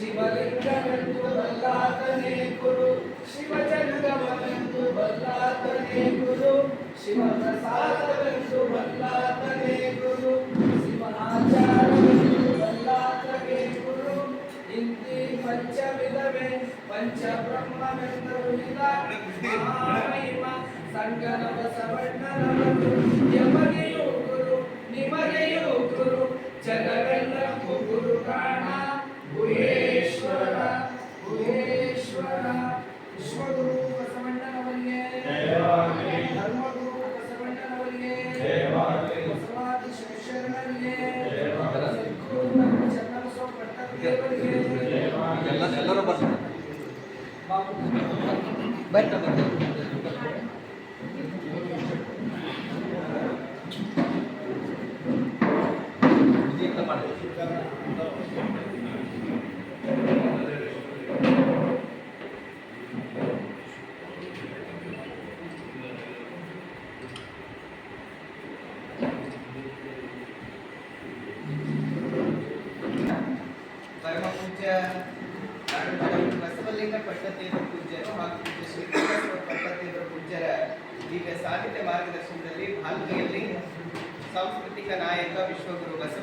ಶಿವಲಿಂಗವೆಂದು ಬಲ್ಲಾತನೇ ಗುರು ಶಿವಜಂಗಮವೆಂದು ಬಲ್ಲಾತನೇ ಗುರು, ಶಿವಪ್ರಸಾದವೆಂದು ಬಲ್ಲಾತನೇ ಗುರು ಶಿವ ಆಚಾರವೆಂದು ಬಲ್ಲಾತನೇ ಗುರು. ಹಿಂದಿ ಪಂಚವಿಧವೇ ಪಂಚ ಬ್ರಹ್ಮವೆಂದರುಳಿದ ಮಹಾಮಹಿಮ ಸಂಗನ ಬಸವಣ್ಣನವರು ಯಮನೆಯೂ ಗುರು, ನಿಮಗೆಯೂ ಗುರು ಜಗವೆಲ್ಲ ಗುರು. বাই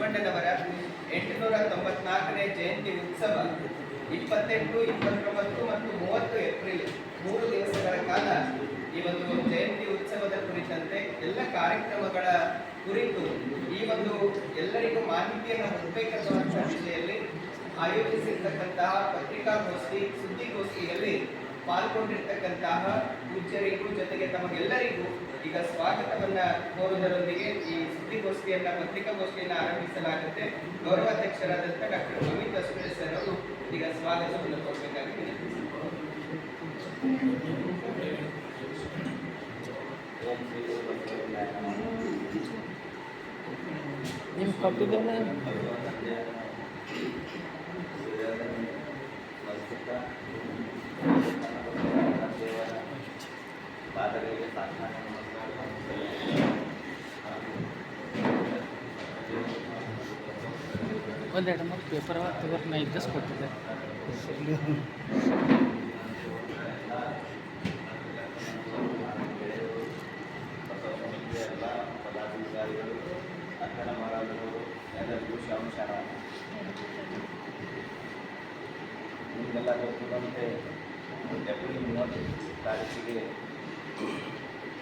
ಬಸವಣ್ಣನವರ ಎಂಟುನೂರ ತೊಂಬತ್ನಾಲ್ಕನೇ ಜಯಂತಿ ಉತ್ಸವ ಇಪ್ಪತ್ತೆಂಟು, ಇಪ್ಪತ್ತೊಂಬತ್ತು ಮತ್ತು ಮೂವತ್ತು ಏಪ್ರಿಲ್ ಮೂರು ದಿವಸಗಳ ಕಾಲ. ಈ ಒಂದು ಜಯಂತಿ ಉತ್ಸವದ ಕುರಿತಂತೆ ಎಲ್ಲ ಕಾರ್ಯಕ್ರಮಗಳ ಕುರಿತು ಈ ಒಂದು ಎಲ್ಲರಿಗೂ ಮಾಹಿತಿಯನ್ನು ಹೊಂದಬೇಕೆನ್ನುವಂತಹ ದಿಶೆಯಲ್ಲಿ ಆಯೋಜಿಸಿರ್ತಕ್ಕಂತಹ ಪತ್ರಿಕಾಗೋಷ್ಠಿ, ಸುದ್ದಿಗೋಷ್ಠಿಯಲ್ಲಿ ಪಾಲ್ಗೊಂಡಿರ್ತಕ್ಕಂತಹ ಪೂಜ್ಯರಿಗೂ ಜೊತೆಗೆ ತಮಗೆಲ್ಲರಿಗೂ ಈಗ ಸ್ವಾಗತವನ್ನ ಕೋರುವುದರೊಂದಿಗೆ ಈ ಸುದ್ದಿಗೋಷ್ಠಿಯನ್ನ ಪತ್ರಿಕಾಗೋಷ್ಠಿಯನ್ನ ಆರಂಭಿಸಲಾಗುತ್ತೆ. ಗೌರವಾಧ್ಯಕ್ಷರಾದಂಥ ಡಾಕ್ಟರ್ ಅಮಿತ್ ಅಸ್ಮಿಲ್ ಸರ್ ಅವರು ಈಗ ಸ್ವಾಗತವನ್ನು ಕೋರಬೇಕಾಗಿ ವಿನಂತಿಸಿದ್ದಾರೆ ನಿಮ್ಮ ಕಪ್ಪಿದ್ದೇನೆ ಪಾದಗಳಿಗೆ ಸಾಷ್ಟಾಂಗ ಒಂದೆರಡು ಮತ್ತು ಪೇಪರ್ ತಗೋರ್ನ ನಾ ಇದ್ದಷ್ಟು ಕೊಟ್ಟಿದ್ದೆ. ನಿಮಗೆಲ್ಲ ಗೊತ್ತಿರುವಂತೆ ಏಪ್ರಿಲ್ ಮೂವತ್ತು ತಾರೀಕಿಗೆ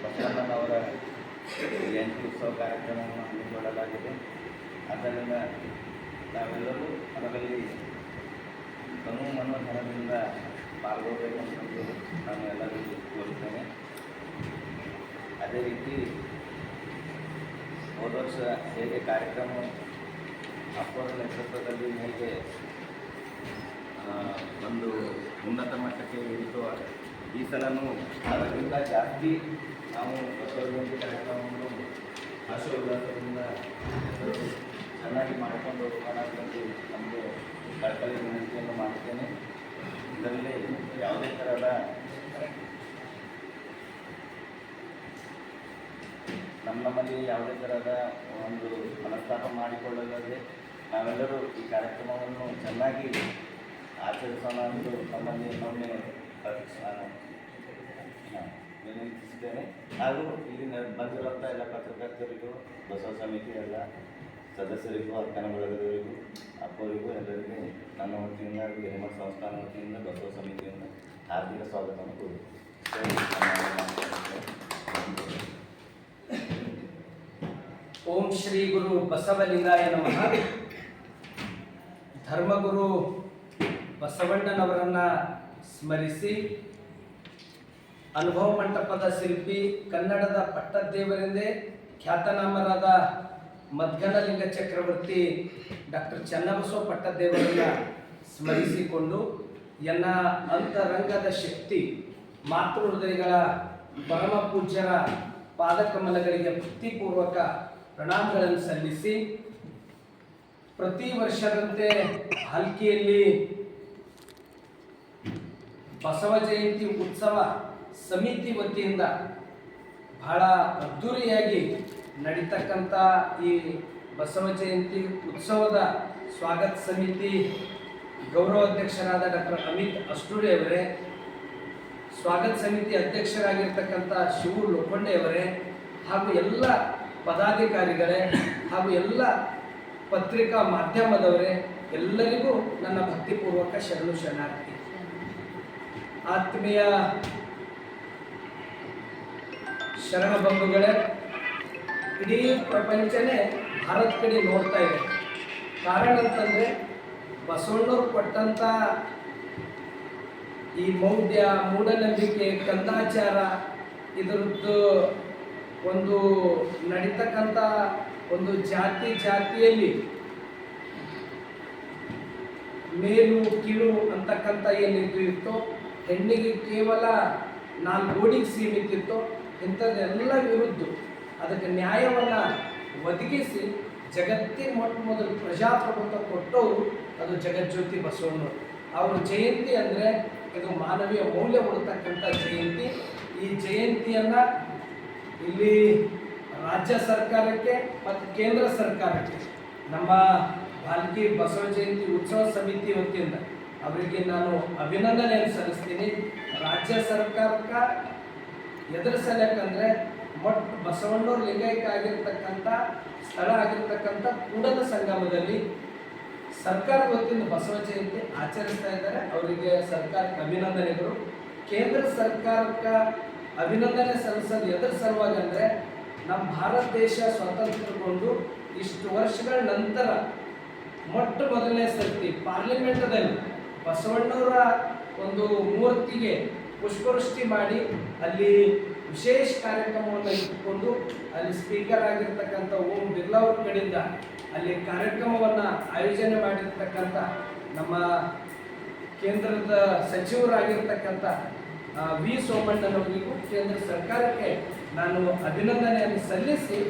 ಬಸವಣ್ಣನವರ ಜಯಂತಿ ಉತ್ಸವ ಕಾರ್ಯಕ್ರಮವನ್ನು ಹಮ್ಮಿಕೊಳ್ಳಲಾಗಿದೆ. ಆದ್ದರಿಂದ ನಾವೆಲ್ಲರೂ ಅದರಲ್ಲಿ ತನು ಮನೋಧನದಿಂದ ಪಾಲ್ಗೊಳ್ಬೇಕಂತಂದು ನಾನು ಎಲ್ಲರಿಗೂ ಕೋರುತ್ತೇನೆ. ಅದೇ ರೀತಿ ಹೋದ ವರ್ಷ ಹೇಗೆ ಕಾರ್ಯಕ್ರಮ ಅಪ್ಪರ ನೇತೃತ್ವದಲ್ಲಿ ಹೇಗೆ ಒಂದು ಉನ್ನತ ಮಟ್ಟಕ್ಕೆ ಇಳಿತು ಈ ಸಲನೂ ಅದಕ್ಕಿಂತ ಜಾಸ್ತಿ ನಾವು ಬಸವಜಯಂತಿ ಕಾರ್ಯಕ್ರಮವನ್ನು ಆಶೀರ್ವಾದದಿಂದ ಚೆನ್ನಾಗಿ ಮಾಡಿಕೊಂಡು ಹೋಗೋಣ ನಮಗೆ ಕಳಕಳಿ ವಿನಂತಿಯನ್ನು ಮಾಡ್ತೇನೆ. ಇದರಲ್ಲಿ ಯಾವುದೇ ಥರದ ನಮ್ಮ ನಮ್ಮಲ್ಲಿ ಯಾವುದೇ ಥರದ ಒಂದು ಮನಸ್ತಾಪ ಮಾಡಿಕೊಳ್ಳಲಾದೆ ನಾವೆಲ್ಲರೂ ಈ ಕಾರ್ಯಕ್ರಮವನ್ನು ಚೆನ್ನಾಗಿ ಆಚರಿಸೋಣ ಎಂದು ನಮ್ಮಲ್ಲಿ ಇನ್ನೊಮ್ಮೆ ವಿನಂತಿಸಿದ್ದೇನೆ ಹಾಗೂ ಇಲ್ಲಿ ನ- ಬಂದಿರುವಂಥ ಎಲ್ಲ ಪತ್ರಕರ್ತರಿಗೂ, ಬಸವ ಸಮಿತಿ ಎಲ್ಲ ಸದಸ್ಯರಿಗೂ, ಅಕ್ಕನ ಬಳಗದವರಿಗೂ, ಅಪ್ಪರಿಗೂ ಎಲ್ಲರಿಗೂ ನನ್ನ ವತಿಯಿಂದ ಹಾಗೂ ಹೇಮ ಸಂಸ್ಥಾನ ವತಿಯಿಂದ ಬಸವ ಸಮಿತಿಯಿಂದ ಹಾರ್ದಿಕ ಸ್ವಾಗತವನ್ನು ಕೋರುತ್ತೇನೆ. ಓಂ ಶ್ರೀ ಗುರು ಬಸವಲಿಂಗಾಯ ನಮಃ. ಧರ್ಮಗುರು ಬಸವಣ್ಣನವರನ್ನ ಸ್ಮರಿಸಿ. ಅನುಭವ ಮಂಟಪದ ಶಿಲ್ಪಿ, ಕನ್ನಡದ ಪಟ್ಟದೇವರೆಂದೇ ಖ್ಯಾತನಾಮರಾದ ಮದ್ಗನಲಿಂಗ ಚಕ್ರವರ್ತಿ ಡಾಕ್ಟರ್ ಚನ್ನಬಸವ ಪಟ್ಟದೇವರನ್ನ ಸ್ಮರಿಸಿಕೊಂಡು ಎನ್ನ ಅಂತರಂಗದ ಶಕ್ತಿ, ಮಾತೃ ಹೃದಯಗಳ ಪರಮ ಪೂಜ್ಯರ ಪಾದಕಮಲಗಳಿಗೆ ಭಕ್ತಿಪೂರ್ವಕ ಪ್ರಣಾಮಗಳನ್ನು ಸಲ್ಲಿಸಿ. ಪ್ರತಿ ವರ್ಷದಂತೆ ಹಲ್ಕಿಯಲ್ಲಿ ಬಸವ ಜಯಂತಿ ಉತ್ಸವ ಸಮಿತಿ ವತಿಯಿಂದ ಬಹಳ ಅದ್ಧೂರಿಯಾಗಿ ನಡೀತಕ್ಕಂಥ ಈ ಬಸವ ಜಯಂತಿ ಉತ್ಸವದ ಸ್ವಾಗತ ಸಮಿತಿ ಗೌರವ ಅಧ್ಯಕ್ಷರಾದ ಡಾಕ್ಟರ್ ಅಮಿತ್ ಅಷ್ಟೂರಿ ಅವರೇ, ಸ್ವಾಗತ ಸಮಿತಿ ಅಧ್ಯಕ್ಷರಾಗಿರ್ತಕ್ಕಂಥ ಶಿವು ಲೋಖಂಡೆ ಅವರೇ, ಹಾಗೂ ಎಲ್ಲ ಪದಾಧಿಕಾರಿಗಳೇ, ಹಾಗೂ ಎಲ್ಲ ಪತ್ರಿಕಾ ಮಾಧ್ಯಮದವರೇ, ಎಲ್ಲರಿಗೂ ನನ್ನ ಭಕ್ತಿಪೂರ್ವಕ ಶರಣು ಶರಣಾರ್ಥಿ. ಆತ್ಮೀಯ ಶರಣ ಬಂಧುಗಳೇ, ಇಡೀ ಪ್ರಪಂಚನೇ ಭಾರತ ಕಡೆ ನೋಡ್ತಾ ಇದೆ. ಕಾರಣ ಅಂತಂದರೆ ಬಸವಣ್ಣವ್ರು ಕೊಟ್ಟಂಥ ಈ ಮೌಢ್ಯ, ಮೂಢನಂಬಿಕೆ ಕಂದಾಚಾರ ಇದರದ್ದು ಒಂದು ನಡೀತಕ್ಕಂಥ ಒಂದು ಜಾತಿ ಜಾತಿಯಲ್ಲಿ ಮೇಲು, ಕೀಳು ಅಂತಕ್ಕಂಥ ಏನಿದು ಇತ್ತೋ ಹೆಣ್ಣಿಗೆ ಕೇವಲ ನಾಲ್ಕು ಗೋಡಿಗೆ ಸೀಮಿತ ಇತ್ತು ಇಂಥದ್ದೆಲ್ಲ ವಿರುದ್ಧ ಅದಕ್ಕೆ ನ್ಯಾಯವನ್ನು ಒದಗಿಸಿ ಜಗತ್ತಿನ ಮೊಟ್ಟ ಮೊದಲು ಪ್ರಜಾಪ್ರಭುತ್ವ ಕೊಟ್ಟವರು ಅದು ಜಗಜ್ಯೋತಿ ಬಸವಣ್ಣವರು. ಅವರ ಜಯಂತಿ ಅಂದರೆ ಇದು ಮಾನವೀಯ ಮೌಲ್ಯ ಕೊಡ್ತಕ್ಕಂಥ ಜಯಂತಿ. ಈ ಜಯಂತಿಯನ್ನು ಇಲ್ಲಿ ರಾಜ್ಯ ಸರ್ಕಾರಕ್ಕೆ ಮತ್ತು ಕೇಂದ್ರ ಸರ್ಕಾರಕ್ಕೆ ನಮ್ಮ ಬಾಲ್ಕಿ ಬಸವ ಜಯಂತಿ ಉತ್ಸವ ಸಮಿತಿ ವತಿಯಿಂದ ಅವರಿಗೆ ನಾನು ಅಭಿನಂದನೆಯನ್ನು ಸಲ್ಲಿಸ್ತೀನಿ. ರಾಜ್ಯ ಸರ್ಕಾರಕ್ಕೆ ಎದುರಿಸಲೇಕಂದ್ರೆ ಮೊಟ್ಟ ಬಸವಣ್ಣವ್ರ ಲಿಂಗೈಕ್ಯ ಆಗಿರ್ತಕ್ಕಂಥ ಸ್ಥಳ ಆಗಿರ್ತಕ್ಕಂಥ ಕೂಡಲ ಸಂಗಮದಲ್ಲಿ ಸರ್ಕಾರ ವತಿಯಿಂದ ಬಸವ ಜಯಂತಿ ಆಚರಿಸ್ತಾ ಇದ್ದಾರೆ. ಅವರಿಗೆ ಸರ್ಕಾರಕ್ಕೆ ಅಭಿನಂದನೆಗಳು. ಕೇಂದ್ರ ಸರ್ಕಾರಕ್ಕೆ ಅಭಿನಂದನೆ ಸಲ್ಲಿಸಲು ಎದುರ ಸಲುವಾಗಿ ಅಂದರೆ ನಮ್ಮ ಭಾರತ ದೇಶ ಸ್ವತಂತ್ರಗೊಂಡು ಇಷ್ಟು ವರ್ಷಗಳ ನಂತರ ಮೊಟ್ಟ ಮೊದಲನೇ ಸರ್ತಿ ಪಾರ್ಲಿಮೆಂಟದಲ್ಲಿ ಬಸವಣ್ಣವರ ಒಂದು ಮೂರ್ತಿಗೆ ಪುಷ್ಪವೃಷ್ಟಿ ಮಾಡಿ ಅಲ್ಲಿ ವಿಶೇಷ ಕಾರ್ಯಕ್ರಮವನ್ನು ಇಟ್ಟುಕೊಂಡು ಅಲ್ಲಿ ಸ್ಪೀಕರ್ ಆಗಿರ್ತಕ್ಕಂಥ ಓಂ ಬಿರ್ಲಾ ಅವ್ರ ಅಲ್ಲಿ ಕಾರ್ಯಕ್ರಮವನ್ನು ಆಯೋಜನೆ ಮಾಡಿರ್ತಕ್ಕಂಥ ನಮ್ಮ ಕೇಂದ್ರದ ಸಚಿವರಾಗಿರ್ತಕ್ಕಂಥ ವಿ ಸೋಮಣ್ಣನವರಿಗೂ ಕೇಂದ್ರ ಸರ್ಕಾರಕ್ಕೆ ನಾನು ಅಭಿನಂದನೆಯನ್ನು ಸಲ್ಲಿಸಿ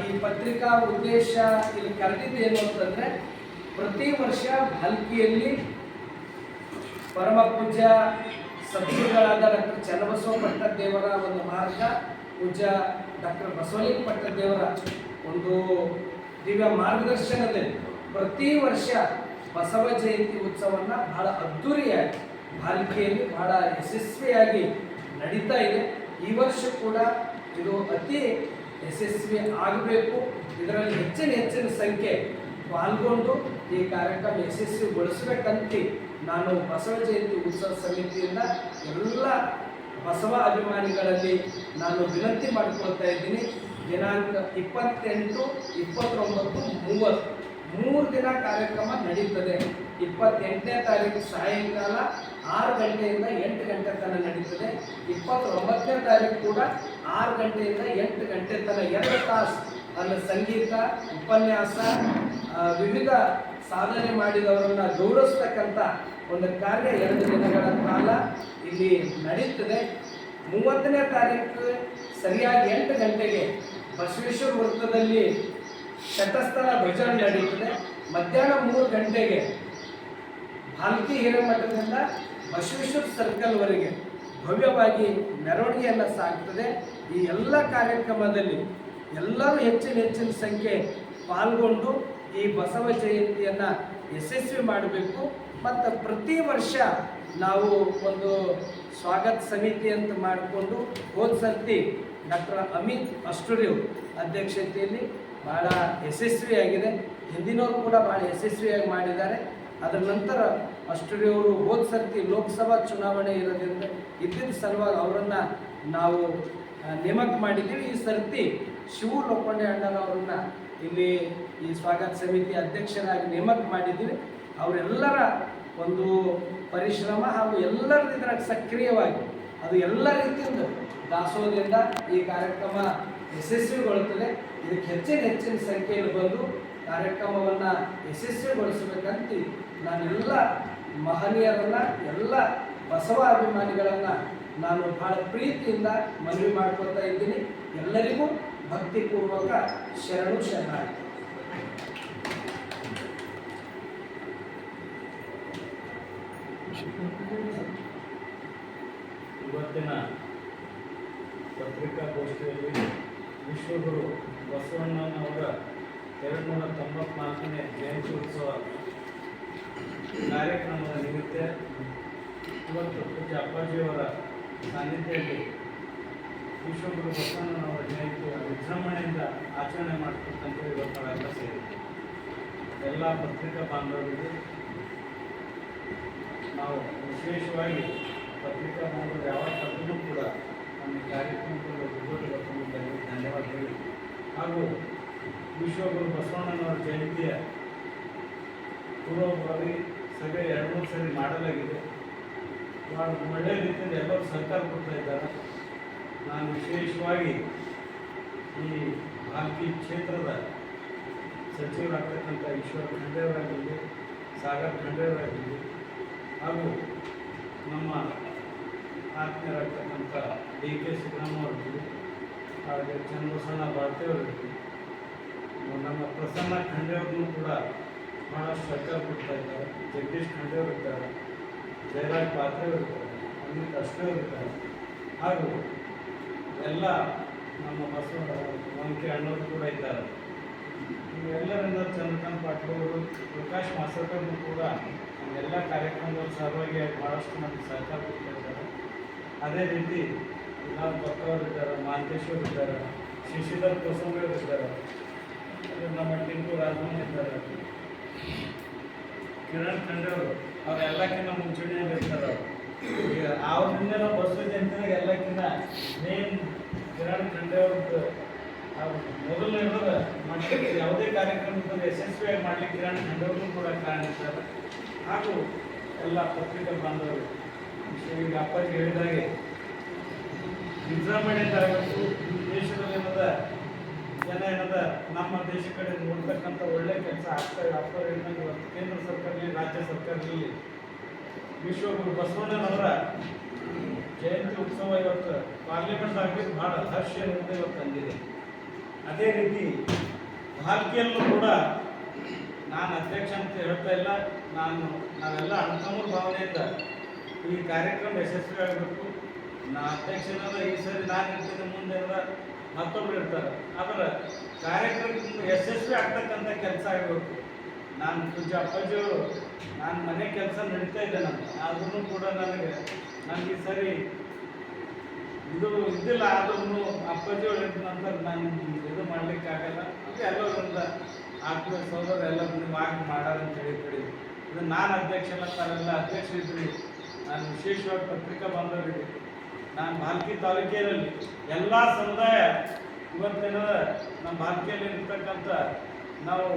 ಈ ಪತ್ರಿಕಾ ಉದ್ದೇಶ ಇಲ್ಲಿ ಕರೆದಿದ್ದು ಏನು ಅಂತಂದರೆ ಪ್ರತಿ ವರ್ಷ ಹಲ್ಕಿಯಲ್ಲಿ ಪರಮ ಪೂಜ್ಯ ಸದ್ಗುರುಗಳಾದ ಡಾಕ್ಟರ್ ಚನ್ನಬಸವ ಪಟ್ಟದೇವರ ಒಂದು ಮಾರ್ಗ, ಪೂಜ್ಯ ಡಾಕ್ಟರ್ ಬಸವಲಿಂಗ ಪಟ್ಟದೇವರ ಒಂದು ದಿವ್ಯ ಮಾರ್ಗದರ್ಶನದಲ್ಲಿ ಪ್ರತಿ ವರ್ಷ ಬಸವ ಜಯಂತಿ ಉತ್ಸವವನ್ನು ಬಹಳ ಅದ್ಧೂರಿಯಾಗಿ ಬಾಲಿಕೆಯಲ್ಲಿ ಬಹಳ ಯಶಸ್ವಿಯಾಗಿ ನಡೀತಾ ಇದೆ. ಈ ವರ್ಷ ಕೂಡ ಇದು ಅತಿ ಯಶಸ್ವಿ ಆಗಬೇಕು. ಇದರಲ್ಲಿ ಹೆಚ್ಚಿನ ಹೆಚ್ಚಿನ ಸಂಖ್ಯೆ ಪಾಲ್ಗೊಂಡು ಈ ಕಾರ್ಯಕ್ರಮ ಯಶಸ್ವಿಗೊಳಿಸಬೇಕಂತ ನಾನು ಬಸವ ಜಯಂತಿ ಉತ್ಸವ ಸಮಿತಿಯಿಂದ ಎಲ್ಲ ಬಸವ ಅಭಿಮಾನಿಗಳಲ್ಲಿ ನಾನು ವಿನಂತಿ ಮಾಡಿಕೊಳ್ತಾ ಇದ್ದೀನಿ. ದಿನಾಂಕ ಇಪ್ಪತ್ತೆಂಟು, ಇಪ್ಪತ್ತೊಂಬತ್ತು, ಮೂವತ್ತು. ಮೂರು ದಿನ ಕಾರ್ಯಕ್ರಮ ನಡೀತದೆ. ಇಪ್ಪತ್ತೆಂಟನೇ ತಾರೀಕು ಸಾಯಂಕಾಲ ಆರು ಗಂಟೆಯಿಂದ ಎಂಟು ಗಂಟೆ ತನಕ ನಡೀತದೆ. ಇಪ್ಪತ್ತೊಂಬತ್ತನೇ ತಾರೀಕು ಕೂಡ ಆರು ಗಂಟೆಯಿಂದ ಎಂಟು ಗಂಟೆ ತನಕ ಎರಡು ತಾಸು. ಅಲ್ಲಿ ಸಂಗೀತ, ಉಪನ್ಯಾಸ ವಿವಿಧ ಸಾಧನೆ ಮಾಡಿದವರನ್ನ ಗೌರವಿಸ್ತಕ್ಕಂಥ ಒಂದು ಕಾರ್ಯ ಎರಡು ದಿನಗಳ ಕಾಲ ಇಲ್ಲಿ ನಡೀತದೆ. ಮೂವತ್ತನೇ ತಾರೀಕು ಸರಿಯಾಗಿ ಎಂಟು ಗಂಟೆಗೆ ಬಸವೇಶ್ವರ ವೃತ್ತದಲ್ಲಿ ಶತಸ್ಥಲ ಭಜನೆ ನಡೆಯುತ್ತದೆ. ಮಧ್ಯಾಹ್ನ ಮೂರು ಗಂಟೆಗೆ ಭಾಲ್ಕಿ ಹಿರೇಮಠದಿಂದ ಬಸವೇಶ್ವರ ಸರ್ಕಲ್ವರೆಗೆ ಭವ್ಯವಾಗಿ ಮೆರವಣಿಗೆಯನ್ನು ಸಾಗ್ತದೆ. ಈ ಎಲ್ಲ ಕಾರ್ಯಕ್ರಮದಲ್ಲಿ ಎಲ್ಲರೂ ಹೆಚ್ಚಿನ ಹೆಚ್ಚಿನ ಸಂಖ್ಯೆ ಪಾಲ್ಗೊಂಡು ಈ ಬಸವ ಜಯಂತಿಯನ್ನು ಯಶಸ್ವಿ ಮಾಡಬೇಕು. ಮತ್ತು ಪ್ರತಿ ವರ್ಷ ನಾವು ಒಂದು ಸ್ವಾಗತ ಸಮಿತಿ ಅಂತ ಮಾಡಿಕೊಂಡು ಹೋದ ಸರ್ತಿ ಡಾಕ್ಟರ್ ಅಮಿತ್ ಅಷ್ಟುರಿಯು ಅಧ್ಯಕ್ಷತೆಯಲ್ಲಿ ಭಾಳ ಯಶಸ್ವಿಯಾಗಿದೆ. ಹಿಂದಿನವರು ಕೂಡ ಭಾಳ ಯಶಸ್ವಿಯಾಗಿ ಮಾಡಿದ್ದಾರೆ. ಅದರ ನಂತರ ಅಷ್ಟುರಿಯವರು ಹೋದ ಸರ್ತಿ ಲೋಕಸಭಾ ಚುನಾವಣೆ ಇರೋದ್ರಿಂದ ಇದ್ದಿದ್ದ ಸಲುವಾಗಿ ಅವರನ್ನು ನಾವು ನೇಮಕ ಮಾಡಿದ್ದೀವಿ. ಈ ಸರ್ತಿ ಶಿವು ಲೋಕಂಡೆ ಅಣ್ಣನವರನ್ನ ಇಲ್ಲಿ ಈ ಸ್ವಾಗತ ಸಮಿತಿ ಅಧ್ಯಕ್ಷರಾಗಿ ನೇಮಕ ಮಾಡಿದ್ದೀವಿ ಅವರೆಲ್ಲರ ಒಂದು ಪರಿಶ್ರಮ ಹಾಗೂ ಎಲ್ಲರ ಸಕ್ರಿಯವಾಗಿ ಅದು ಎಲ್ಲ ರೀತಿಯಿಂದ ದಾಸೋಹದಿಂದ ಈ ಕಾರ್ಯಕ್ರಮ ಯಶಸ್ವಿಗೊಳ್ಳುತ್ತದೆ. ಇದಕ್ಕೆ ಹೆಚ್ಚಿನ ಹೆಚ್ಚಿನ ಸಂಖ್ಯೆಯಲ್ಲಿ ಬಂದು ಕಾರ್ಯಕ್ರಮವನ್ನು ಯಶಸ್ವಿಗೊಳಿಸಬೇಕಂತ ನಾನೆಲ್ಲ ಮಹನೀಯರನ್ನು, ಎಲ್ಲ ಬಸವ ಅಭಿಮಾನಿಗಳನ್ನು ನಾನು ಬಹಳ ಪ್ರೀತಿಯಿಂದ ಮನವಿ ಮಾಡ್ಕೊತಾ ಇದ್ದೀನಿ. ಎಲ್ಲರಿಗೂ ಭಕ್ತಿಪೂರ್ವಕ ಶರಣು ಶರಣಾರ್ಥಿ ಇವತ್ತಿನ ಪತ್ರಿಕಾಗೋಷ್ಠಿಯಲ್ಲಿ ವಿಶ್ವಗುರು ಬಸವಣ್ಣನವರ ಎರಡು ನೂರ ತೊಂಬತ್ನಾಲ್ಕನೇ ಜಯಂತಿ ಉತ್ಸವ ಕಾರ್ಯಕ್ರಮದ ನಿಮಿತ್ತ ಇವತ್ತು ಪೂಜ್ಯ ಅಪ್ಪಾಜಿಯವರ ಸಾನ್ನಿಧ್ಯದಲ್ಲಿ ವಿಶ್ವಗುರು ಬಸವಣ್ಣನವರ ಜಯಂತಿಯ ವಿಜೃಂಭಣೆಯಿಂದ ಆಚರಣೆ ಮಾಡ್ತಕ್ಕಂಥ ಇವತ್ತು ನಾವೆಲ್ಲ ಸೇರಿ ಎಲ್ಲ ಪತ್ರಿಕಾ ಬಾಂಧವರಿಗೆ ನಾವು ವಿಶೇಷವಾಗಿ ಪತ್ರಿಕಾ ಬಾಂಧವರು ಯಾವ ಕರೆದೂ ಕೂಡ ನಮ್ಮ ಕಾರ್ಯಕ್ರಮದಲ್ಲಿ ಒಗ್ಗೂಡಿ ಬರ್ಕೊಂಡಿದ್ದಾರೆ ಧನ್ಯವಾದ ಹೇಳಿ. ಹಾಗೂ ವಿಶ್ವಗುರು ಬಸವಣ್ಣನವರ ಜಯಂತಿಯ ಪೂರ್ವಭಾವಿ ಸಭೆ ಎರಡು ಮೂರು ಸರಿ ಮಾಡಲಾಗಿದೆ. ಭಾಳ ಒಳ್ಳೆಯ ರೀತಿಯಿಂದ ಎಲ್ಲರೂ ಸಹಕಾರ ಕೊಡ್ತಾ ಇದ್ದಾರೆ. ನಾನು ವಿಶೇಷವಾಗಿ ಈ ಭಾರತೀಯ ಕ್ಷೇತ್ರದ ಸಚಿವರಾಗ್ತಕ್ಕಂಥ ಈಶ್ವರ ಖಂಡೇವರಾಗಿರಲಿ ಸಾಗರ್ ಖಂಡೇವರಾಗಿರಲಿ ಹಾಗೂ ನಮ್ಮ ಆತ್ಮೀಯರಾಗ್ತಕ್ಕಂಥ ಡಿ ಕೆ ಸಿದ್ದರಾಮಯ್ಯವರಿರಲಿ ಹಾಗೆ ಚಂದ್ರಸಣ್ಣ ಭಾರತಿಯವರಿರಲಿ ನಮ್ಮ ಪ್ರಸನ್ನ ಖಂಡೇವ್ರನ್ನೂ ಕೂಡ ಭಾಳಷ್ಟು ಸಹಕಾರ ಕೊಡ್ತಾ ಇದ್ದಾರೆ. ಜಗದೀಶ್ ಖಂಡೇವ್ರು ಇದ್ದಾರೆ ಜಯರಾಜ್ ಪಾತ್ರೆಯವರು ಇದ್ದಾರೆ ಅಮಿತ್ ಅಷ್ಟೇವ್ರು ಇದ್ದಾರೆ ಹಾಗೂ ಎಲ್ಲ ನಮ್ಮ ಬಸವ ವಂಕೆ ಅಣ್ಣವರು ಕೂಡ ಇದ್ದಾರೆ. ಇವೆಲ್ಲರಿಂದ ಚಂದ್ರಕಾಂತ್ ಪಾಟೀಲ್ ಅವರು, ಪ್ರಕಾಶ್ ಮಾಸಕರ್ನು ಕೂಡ ಎಲ್ಲ ಕಾರ್ಯಕ್ರಮದಲ್ಲಿ ಸಹಭಾಗಿಯಾಗಿ ಭಾಳಷ್ಟು ನಮಗೆ ಸಹಕಾರ ಕೊಟ್ಟಿದ್ದಾರೆ ಅದೇ ರೀತಿ ಗುಲಾಬ್ ಭಕ್ತವರು ಇದ್ದಾರೆ ಮಾಂತೇಶ್ವರ್ ಇದ್ದಾರೆ, ಶಶಿಧರ್ ಕೋಸಂಬರ್ ಇದ್ದಾರೆ. ನಮ್ಮ ಟಿಂಕು ರಾಜಮನ್ ಇದ್ದಾರೆ. ಕಿರಣ್ ಖಂಡೇವರು ಅವರೆಲ್ಲಕ್ಕಿಂತ ಮುಂಚೂಣಿಯಲ್ಲಿ ಇರ್ತಾರೆ ಅವರು. ಈಗ ಅವ್ರ ಹಿಂದೆ ನಾವು ಬಸವ ಜಯಂತಿನಾಗ ಎಲ್ಲಕ್ಕಿಂತ ಮೇನ್ ಕಿರಣ್ ಖಂಡೇವ್ರದ್ದು ಅವ್ರದ್ದು ಇರೋದ ಮಕ್ಕಳಿಗೆ ಯಾವುದೇ ಕಾರ್ಯಕ್ರಮದಲ್ಲಿ ಯಶಸ್ವಿಯಾಗಿ ಮಾಡ್ಲಿಕ್ಕೆ ಕಿರಣ್ ಖಂಡೇವ್ರನ್ನೂ ಕೂಡ ಕಾರಣಿಸ್ತಾರೆ ಹಾಗೂ ಎಲ್ಲ ಪತ್ರಿಕಾ ಬಾಂಧವರು ಈಗ ಅಪ್ಪಾಜಿ ಹೇಳಿದಾಗೆ ವಿಜೃಂಭಣೆ ತರಬೇಕು ಈ ದೇಶದಲ್ಲಿ ಏನದ, ಜನ ಏನದ, ನಮ್ಮ ದೇಶ ಕಡೆ ನೋಡ್ತಕ್ಕಂಥ ಒಳ್ಳೆ ಕೆಲಸ ಆಗ್ತಾ ಆಗ್ತಾ ಇವತ್ತು ಕೇಂದ್ರ ಸರ್ಕಾರದಲ್ಲಿ, ರಾಜ್ಯ ಸರ್ಕಾರದಲ್ಲಿ, ವಿಶ್ವಗುರು ಬಸವಣ್ಣನವರ ಜಯಂತಿ ಉತ್ಸವ ಇವತ್ತು ಪಾರ್ಲಿಮೆಂಟ್ ಆಗಬೇಕು ಭಾಳ ಹರ್ಷ ಅನ್ನೋದು ಇವತ್ತು ತಂದಿದೆ ಅದೇ ರೀತಿ ಭಾಲ್ಕಿಯಲ್ಲೂ ಕೂಡ ನಾನು ಅಧ್ಯಕ್ಷ ಅಂತ ಹೇಳ್ತಾ ಇಲ್ಲ. ನಾನು, ನಾವೆಲ್ಲ ಅಣ್ತಮ್ಮರ ಭಾವನೆಯಿಂದ ಈ ಕಾರ್ಯಕ್ರಮ ಯಶಸ್ವಿ ಆಗಬೇಕು. ನಾ ಅಧ್ಯಕ್ಷನಾದ ಈ ಸರಿ ನಾನು ಇರ್ತೀನಿ, ಮುಂದೆ ಮತ್ತೊಬ್ರು ಇರ್ತಾರೆ. ಆದ್ರೆ ಕಾರ್ಯಕ್ರಮ ಯಶಸ್ವಿ ಆಗ್ತಕ್ಕಂಥ ಕೆಲಸ ಆಗಬೇಕು. ನಾನು ಪೂಜೆ ಅಪ್ಪಾಜಿಯವರು, ನಾನು ಮನೆ ಕೆಲಸ ನಡೀತಾ ಇದ್ದೆ ನಾನು ಆದ್ರೂ ಕೂಡ ನನಗೆ ನನಗೆ ಸರಿ. ಇದು ಇದ್ದಿಲ್ಲ ಆದ್ರೂ ಅಪ್ಪಾಜಿಯವರು ಹೇಳಿದ ನಂತರ ನಾನು ಇದು ಮಾಡ್ಲಿಕ್ಕೆ ಆಗಲ್ಲ. ಎಲ್ಲ ಎಲ್ಲರಿಂದ ಆತ್ಮೀಯ ಸೋದರ ಎಲ್ಲ ಆಗಿ ಮಾಡಾರ ಅಂತ ಹೇಳಿ ಕಡೆ ಇದು ನಾನು ಅಧ್ಯಕ್ಷನ ಅಧ್ಯಕ್ಷ ಇದ್ರಿ. ನಾನು ವಿಶೇಷವಾಗಿ ಪತ್ರಿಕಾ ಬಾಂಧವರಿಗೆ, ನಾನು ಭಾಲ್ಕಿ ತಾಲೂಕಿನಲ್ಲಿ ಎಲ್ಲ ಸಮುದಾಯ ಇವತ್ತಿನ ನಮ್ಮ ಭಾಲ್ಕಿಯಲ್ಲಿ ಇರ್ತಕ್ಕಂಥ ನಾವು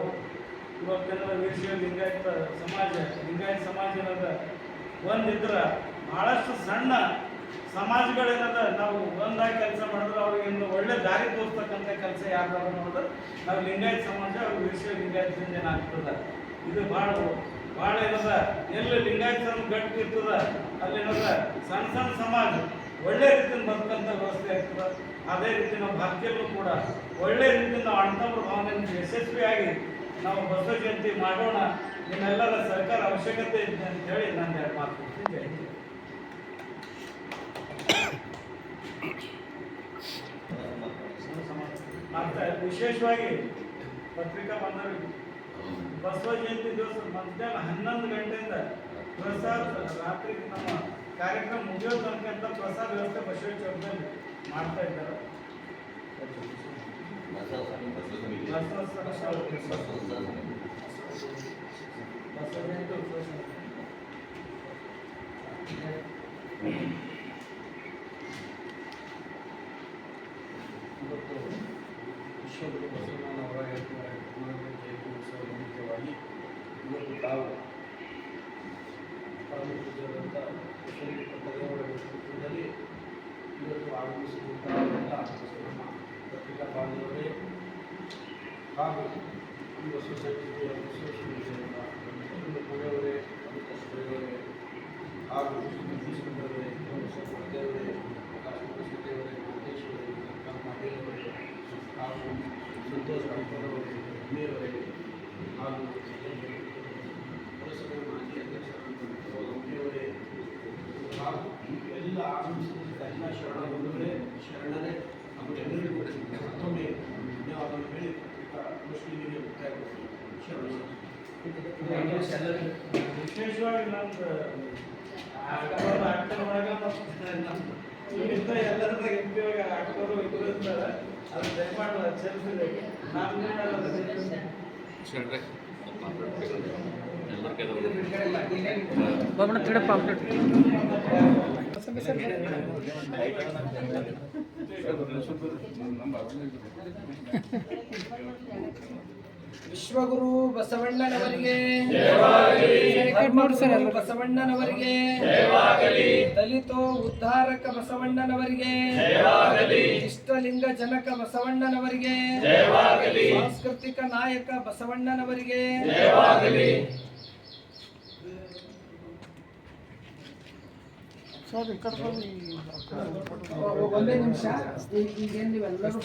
ಇವತ್ತಿನ ವಿಷಯ ಲಿಂಗಾಯತ ಸಮಾಜ, ಲಿಂಗಾಯತ ಸಮಾಜದ ಒಂದಿದ್ರೆ ಭಾಳಷ್ಟು ಸಣ್ಣ ಸಮಾಜಗಳೇನದ ನಾವು ಒಂದಾಗಿ ಕೆಲಸ ಮಾಡಿದ್ರೆ, ಅವ್ರಿಗೆ ಒಂದು ಒಳ್ಳೆ ದಾರಿ ತೋರಿಸ್ತಕ್ಕಂಥ ಕೆಲಸ ಯಾರು ನೋಡಿದ್ರೆ ನಾವು ಲಿಂಗಾಯತ ಸಮಾಜ ಅವ್ರು ವಿಶ್ವ ಲಿಂಗಾಯತದಿಂದ ಏನಾಗ್ತದ ಇದು ಭಾಳ ಭಾಳ ಏನದ, ಎಲ್ಲಿ ಲಿಂಗಾಯತ ಗಟ್ಟಿ ಇರ್ತದ ಅಲ್ಲೇನದ ಸಣ್ಣ ಸಣ್ಣ ಸಮಾಜ ಒಳ್ಳೆ ರೀತಿಯಿಂದ ಬದುಕಂತ ವ್ಯವಸ್ಥೆ ಆಗ್ತದೆ. ಅದೇ ರೀತಿ ನಾವು ಭಕ್ತಿಯಲ್ಲೂ ಕೂಡ ಒಳ್ಳೆ ರೀತಿಯಿಂದ ನಾವು ಅಣ್ತಮ್ರ ಭಾವನೆಯನ್ನು ಯಶಸ್ವಿಯಾಗಿ ನಾವು ಬಸವ ಜಯಂತಿ ಮಾಡೋಣ, ನಿಮ್ಮೆಲ್ಲರ ಸರ್ಕಾರ ಅವಶ್ಯಕತೆ ಇದೆ ಅಂತ ಹೇಳಿ ನಾನು ಎರಡು ಮಾತು ಜೈ ವಿಶೇಷವಾಗಿ ಪತ್ರಿಕಾ ಬಾಂಧವರಿಗೆ ಬಸವ ಜಯಂತಿ ದಿವಸ ಮಧ್ಯಾಹ್ನ ಹನ್ನೊಂದು ಗಂಟೆಯಿಂದ ಪ್ರಸಾದ, ರಾತ್ರಿ ನಮ್ಮ ಕಾರ್ಯಕ್ರಮ ಮುಗಿಯೋ ತನಕ ಅಂತ ಪ್ರಸಾದ ವ್ಯವಸ್ಥೆ ಬಸವೇಶ್ವರದಲ್ಲಿ ಮಾಡ್ತಾ ಇದ್ದಾರೆ. ಬಸವ ಜಯಂತಿ ಉತ್ಸವ ಸಮಿತಿ. ಇವತ್ತು ವಿಶ್ವಗುರು ಬಸವಣ್ಣನವರ ಎರಡನೂರ ಹದಿನಾಲ್ಕನೇ ಜಯಂತಿ ಉತ್ಸವ ನಿಮಿತ್ತವಾಗಿ ಇವತ್ತು ತಾವು ಪರಮ ಪೂಜ್ಯರಾದಂಥ ವಿಶ್ವಗುರು ಪಟ್ಟದೇವರ ನೇತೃತ್ವದಲ್ಲಿ ಇವತ್ತು ಆಗಮಿಸಿದಂಥ ಎಲ್ಲ ನಮ್ಮ ಪತ್ರಿಕಾ ಬಾಂಧವರೇ ಹಾಗೂ ಈ ಸೊಸೈಟಿಯ ಅಸೋಸಿಯೇಷನ್ನ ಒಂದು ಪುಣೆಯವರೇ ಅಮಿತೇಶ್ವರಯವರೇ ಹಾಗೂ ದೇವರೇ ಪ್ರಕಾಶ್ ದೇವರೇ ಮಾಂತೇಶ್ವರೇ ಪಾಟೀಲವರೇ ಹಾಗೂ ಸಂತೋಷ್ ರಾಯ್ಕರವರೇ ಅಮೀರವರೇ ಹಾಗೂ ಪುರಸಭೆ ಮಾಜಿ ಅಧ್ಯಕ್ಷರಾದಂಥ ಗೌರಿಯವರೇ ಹಾಗೂ ಎಲ್ಲ ಆಗಮಿಸಿದಂಥ ಎಲ್ಲ ಶರಣರೇ ಹಾಗೂ ಎಲ್ಲರಿಗೂ ಮತ್ತೊಮ್ಮೆ ಧನ್ಯವಾದಗಳು ಹೇಳಿ ಪತ್ರಿಕಾ ಮುಸ್ಲಿಮರಿಗೆ ಮುಕ್ತಾಯ ಶರಣ ಎಲ್ಲರಿಗೂ ವಿಶೇಷವಾಗಿ ನಮ್ದು ಆಕ್ಟರ್ ಆಕ್ಟರ್ ಒಳಗೆ ಇಲ್ಲಿಂದ ಎಲ್ಲರದ ಎಂ ಪಿ ಒಳಗೆ ಆಕ್ಟರು ಇದ್ರು ಇರ್ತಾರೆ ಅದು ದಯಮಾಡಿ ಸೇರಿಸಿದೆ ಮಾಡಿ ಬಾಬಣ್ಣ ತಿಡ ಪಾಂಪ್ಲೆಟ್ ವಿಶ್ವಗುರು ಬಸವಣ್ಣನವರಿಗೆ. ಬಸವಣ್ಣನವರಿಗೆ. ದಲಿತೋ ಉದ್ಧಾರಕ ಬಸವಣ್ಣನವರಿಗೆ. ಇಷ್ಟಲಿಂಗ ಜನಕ ಬಸವಣ್ಣನವರಿಗೆ. ಸಾಂಸ್ಕೃತಿಕ ನಾಯಕ ಬಸವಣ್ಣನವರಿಗೆ. ಒಂದೇ ನಿಮಿಷ. ಈಗ ನೀವೆಲ್ಲರೂ